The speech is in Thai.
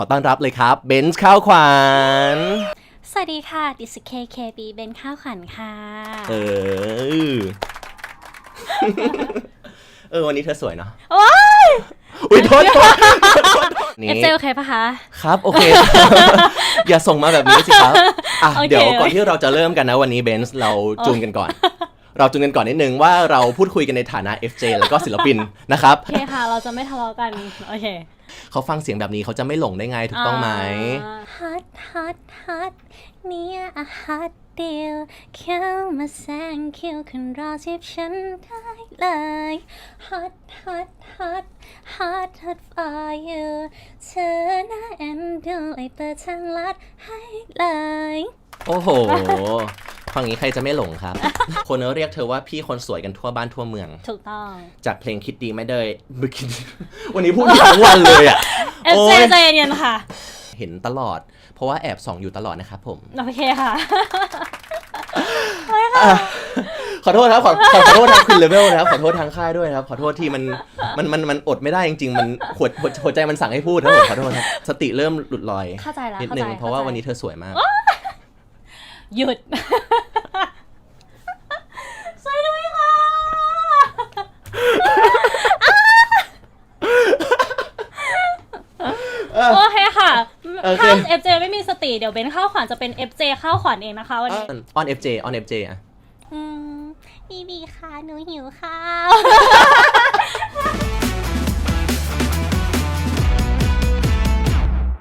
ขอต้อนรับเลยครับเบนซ์ข้าวขวัญสวัสดีค่ะ ดิสเคเคบีเบนข้าวขวัญค่ะ เออ เออวันนี้เธอสวยเนาะว้ายอุ้ยโทษโทษโทษนี่เอฟเจโอเคปะคะ ครับ โอเค อย่าส่งมาแบบนี้สิครับ อะโอเคเดี๋ยวก่อนที่เราจะเริ่มกันนะวันนี้เบนซ์เราจูนกันก่อน เราจูนกันก่อนนิดนึงว่าเราพูดคุยกันในฐานะ FJ แล้วก็ศิลปินนะครับ โอเคค่ะ เราจะไม่ทะเลาะกัน โอเค เขาฟังเสียงแบบนี้เขาจะไม่หลงได้ไงถูกต้องไหมฮัทฮัทฮัทเนี่ยอะฮัทเดียวเข้ามาแซงคิวคุณรอจีบฉันได้เลยฮัทฮัทฮัทฮัทฮัท for you เธอน่าเอ็นดูเลยเปิดทางลัดให้เลย โอ้โห ฟังนี้ใครจะไม่หลงครับ คนเรียกเธอว่าพี่คนสวยกันทั่วบ้านทั่วเมือง ถูกต้อง จากเพลงคิดดีไม่ได้วันนี้พูดอยู่ทั้งวันเลยอะเอฟโอ้เจยใจเย็นๆค่ะ เห็นตลอด เพราะว่าแอบส่องอยู่ตลอดนะครับผม โอเคค่ะขอโทษครับขอขอขอโทษทางคุณเลเวลนะครับขอโทษทางค่ายด้วยนะครับขอโทษที่มันมันมันมันอดไม่ได้จริง ๆ มันหัวหัวหัวใจมันสั่งให้พูดครับผมขอโทษครับสติเริ่มหลุดลอยเข้าใจแล้วนิดเข้านึใจงเพราะว่าข้ใจวันนี้เธอสวยมาก หยุด ช่วยด้วยค่ะ โอเคค่ะโอเค ถ้า FJ ไม่มีสติเดี๋ยวเบนข้าวขวัญจะเป็น FJ ข้าวขวัญเองนะคะวันนี้ออน FJ ออน FJ อะ อืมบีบีค่ะหนูหิวข้าว